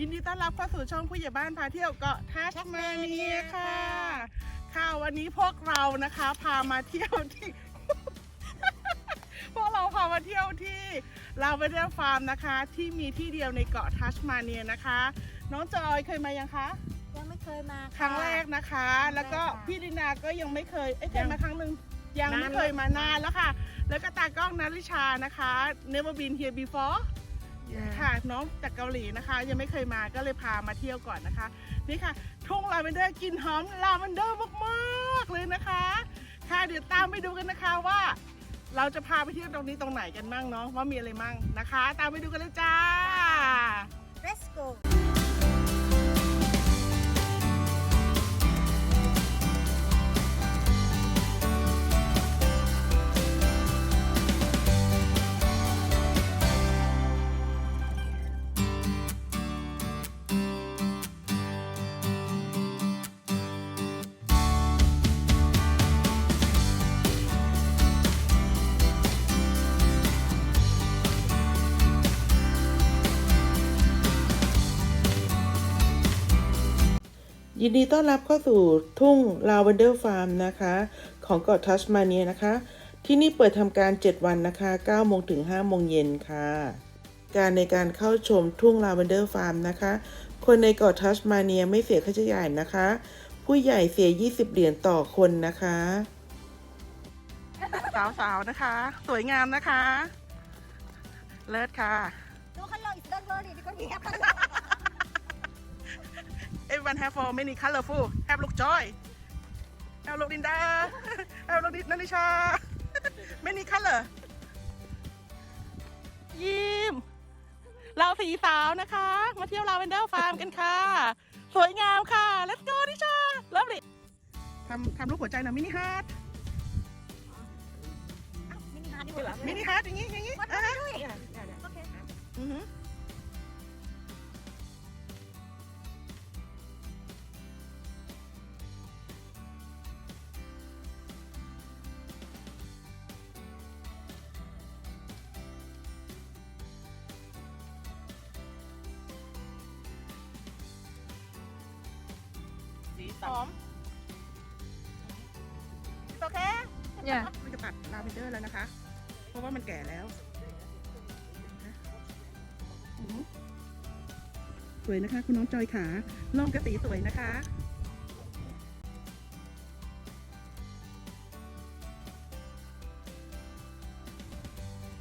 ยินดีต้อนรับเข้าสู่ช่องผู้ใหญ่บ้านพาเที่ยวเกาะทัชมาเนียค่ะ ค่ะวันนี้พวกเรานะคะพามาเที่ยวที่ พวกเราพามาเที่ยวที่ลาเวนเดอร์ฟาร์มนะคะ ที่มีที่เดียวในเกาะทัชมาเนียนะคะ น้องจอยเคยมายังคะ ยังไม่เคยมาครั้งแรกนะคะ แล้วก็พี่ลินาก็ยังไม่เคย เอ้ยเคยมาครั้งหนึ่งยังไม่นานเคยมานานแล้วค่ะ แล้วก็ตากล้องนาริชานะคะ never been here before ค่ะน้องจากเกาหลีนะคะ ยังไม่เคยมาก็เลยพามาเที่ยวก่อนนะคะ นี่ค่ะทุ่งลาเวนเดอร์กลินหอมลาเวนเดอร์มากๆเลยนะคะ ค่ะเดี๋ยวตามไปดูกันนะคะว่า เราจะพาไปเที่ยวตรงนี้ตรงไหนกันบ้างเนาะว่ามีอะไรมั่งนะคะ ตามไปดูกันเลยจ้า Let's go ยินดีต้อนรับเข้าสู่ทุ่งลาเวนเดอร์ฟาร์มนะคะ ของเกาะทัสมาเนียนะคะ ที่นี่เปิดทำการ 7 วันนะคะ9โมงถึง5โมงเย็นค่ะ การในการเข้าชมทุ่งลาเวนเดอร์ฟาร์มนะคะ คนในเกาะทัสมาเนียไม่เสียค่าใช้จ่ายนะคะ ผู้ใหญ่เสีย 20 เหรียญต่อคนนะคะ สาวๆนะคะ สวยงามนะคะ เลิศค่ะ ดูคันเราอีกเดินเลยดิคนนี้ครับ Everyone have for many colorful have look joy have look Linda have look Nanisha many color ยิ้ม เราสีสาวนะคะ มาเที่ยวลาเวนเดอร์ฟาร์มกันค่ะ สวยงามค่ะ let's go นิชา lovely ทำทำรูปหัวใจหน่อยมินิฮาร์ดมินิฮาร์ดดีกว่ามินิฮาร์ดอย่างงี้อย่างงี้วัดอ่ามาฮะด้วยโอเคอือ หือสีสอมโอเค เนี่ยมันจะตัดลาเวนเดอร์แล้วนะคะ เพราะว่ามันแก่แล้วอือหือสวยนะคะคุณน้องจอยขาล่องกระสีสวยนะคะ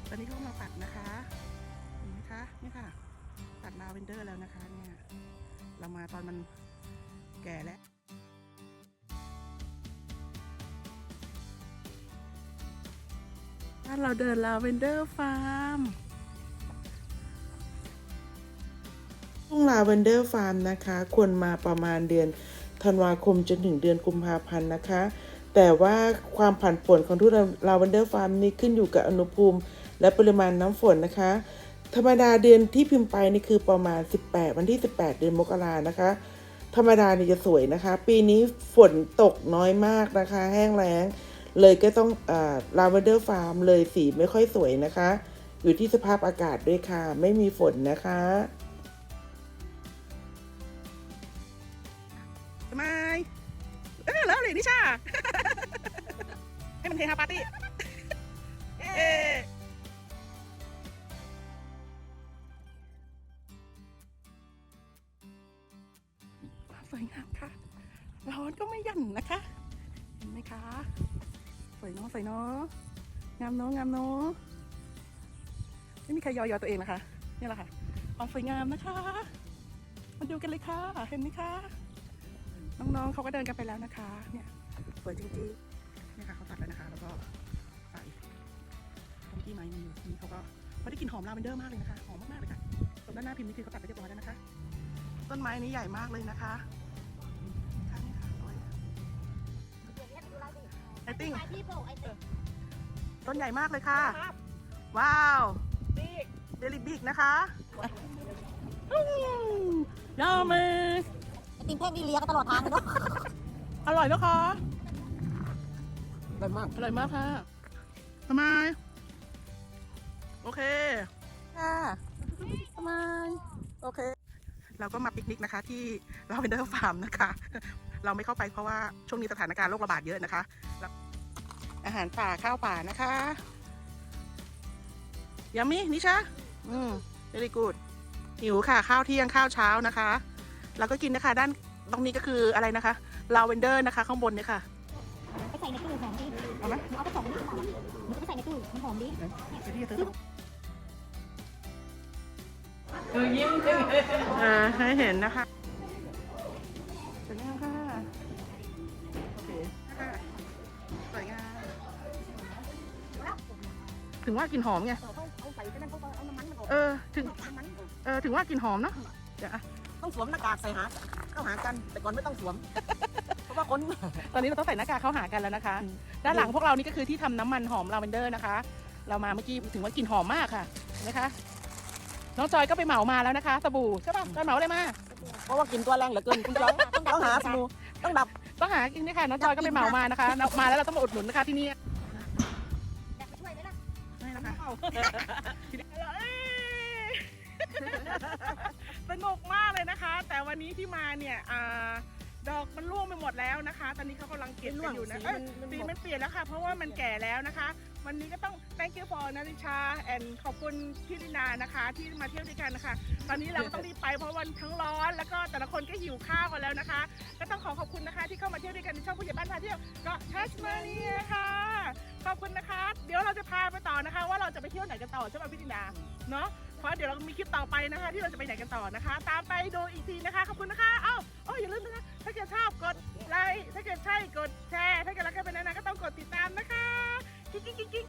ตอนนี้เขามาตัดนะคะเห็นไหมคะนี่ค่ะ ตัดลาเวนเดอร์แล้วนะคะเนี่ย เรามาตอนมันแก่แล้ว เราเดินลาเวนเดอร์ฟาร์มทุ่งลาเวนเดอร์ฟาร์มนะคะ ควรมาประมาณเดือนธันวาคมจนถึงเดือนกุมภาพันธ์นะคะ แต่ว่าความผันผวนของทุ่งลาเวนเดอร์ฟาร์มนี้ขึ้นอยู่กับอุณหภูมิ และปริมาณน้ำฝนนะคะ ธรรมดาเดือนที่พิมพ์ไปนี่คือประมาณ 18 วันที่ 18 เดือนมกรานะคะ ธรรมดานี่จะสวยนะคะ ปีนี้ฝนตกน้อยมากนะคะ แห้งแล้ง เลยก็ต้องลาเวนเดอร์ฟาร์มเลยสีไม่ค่อยสวยนะคะ อยู่ที่สภาพอากาศด้วยค่ะ ไม่มีฝนนะคะสมายเออแล้วเลยนิชา ให้มันเทฮาปาร์ตี้ วยเนาะสวยเนาะงามเนาะงามเนาะไม่มีใครยอยอตัวเองนะคะนี่แหละค่ะความสวยงามนะคะมาดูกันเลยค่ะ เห็นไหมคะ น้องๆเขาก็เดินกันไปแล้วนะคะ เนี่ยสวยจริงๆเนี่ยค่ะเขาตัดแล้วนะคะ แล้วก็ใส่ทำที่ไม้มีอยู่นี่เขาก็เขาได้กลิ่นหอมลาเวนเดอร์มากเลยนะคะหอมมากๆเลยค่ะตรงด้านหน้าพิมพ์นี่คือเขาตัดไปเรียบร้อยแล้วนะคะ ต้นไม้นี้ใหญ่มากเลยนะคะค่ะ I think ต้นใหญ่มากเลยค่ะ ว้าวเดลิบิกนะคะอืมยาเมไอติมแท่งนี่เลียกันตลอดทางเลยเนาะอร่อยนะคะได้มากอร่อยมากค่ะทำไมโอเคค่ะทำไมโอเค เราก็มาปิกนิกนะคะ ที่ลาเวนเดอร์ฟาร์มนะคะ เราไม่เข้าไปเพราะว่าช่วงนี้สถานการณ์โรคระบาดเยอะนะคะแล้ว อาหารป่าข้าวป่านะคะยามินิชาอืม very good หิวค่ะ ข้าวเที่ยงข้าวเช้านะคะ แล้วก็กินนะคะ ด้านตรงนี้ก็คืออะไรนะคะลาเวนเดอร์นะคะ ข้างบนเนี่ยค่ะไปใส่ในตู้หอมดิเอาไหมเอาไปส่งนี่ก่อนหนูไปใส่ในตู้มันหอมดิอ่าให้เห็นนะคะ ถึงว่ากลิ่นหอมไงเขาเอาใส่ไปนั่นเขาเอาน้ำมันมันออกเออ ถึง น้ำมันเออ ถึงว่ากลิ่นหอมเนาะ เดี๋ยวอะต้องสวมหน้ากากใส่หาเข้าหากัน แต่ก่อนไม่ต้องสวม เพราะว่าคน ตอนนี้เราต้องใส่หน้ากากเข้าหากันแล้วนะคะด้านหลังพวกเรานี่ก็คือที่ทำน้ำมันหอมลาเวนเดอร์นะคะ เรามาเมื่อกี้ถึงว่ากลิ่นหอมมากค่ะเห็นไหมคะ น้องจอยก็ไปเหมามาแล้วนะคะสบู่ใช่ป่ะจอยเหมาอะไรมา เพราะว่ากินตัวแรงเหลือเกินคุณจอยต้องหาสมูต้องดับ ต้องหากินนี่ค่ะน้องจอยก็ไปเหมามานะคะเรามาแล้วเราต้องมาอุดหนุนนะคะที่นี่ ไม่นะคะเอ้ยสนุกมากเลยนะคะ แต่วันนี้ที่มาเนี่ยอ่าดอกมันร่วงไปหมดแล้วนะคะ ตอนนี้เขากำลังเก็บกันอยู่นะเอ้ยสีมันเปลี่ยนแล้วค่ะ เพราะว่ามันแก่แล้วนะคะ วันนี้ก็ต้อง thank you for นาริชา and ขอบคุณพี่ลินานะคะ ที่มาเที่ยวด้วยกันนะคะ ตอนนี้เราก็ต้องรีบไปเพราะวันทั้งร้อน แล้วก็แต่ละคนก็หิวข้าวกันแล้วนะคะ ก็ต้องขอขอบคุณนะคะ ที่เข้ามาเที่ยวด้วยกันในช่องผู้ใหญ่บ้านพาเที่ยวเกาะทัสมาเนียค่ะ ขอบคุณนะคะ เดี๋ยวเราจะพาไปต่อนะคะ ว่าเราจะไปเที่ยวไหนกันต่อใช่ไหมพี่ลินาเนาะเพราะเดี๋ยวเรามีคลิปต่อไปนะคะ ที่เราจะไปไหนกันต่อนะคะ ตามไปดูอีกทีนะคะขอบคุณนะคะเอ้าโอ้ยอย่าลืมนะคะถ้าเกิดชอบกดไลค์ถ้าเกิดใช่กดแชร์ถ้าเกิดรักกันเป็นนานๆก็ต้องกดติดตามนะคะกิ๊งกิ๊งกิ๊ง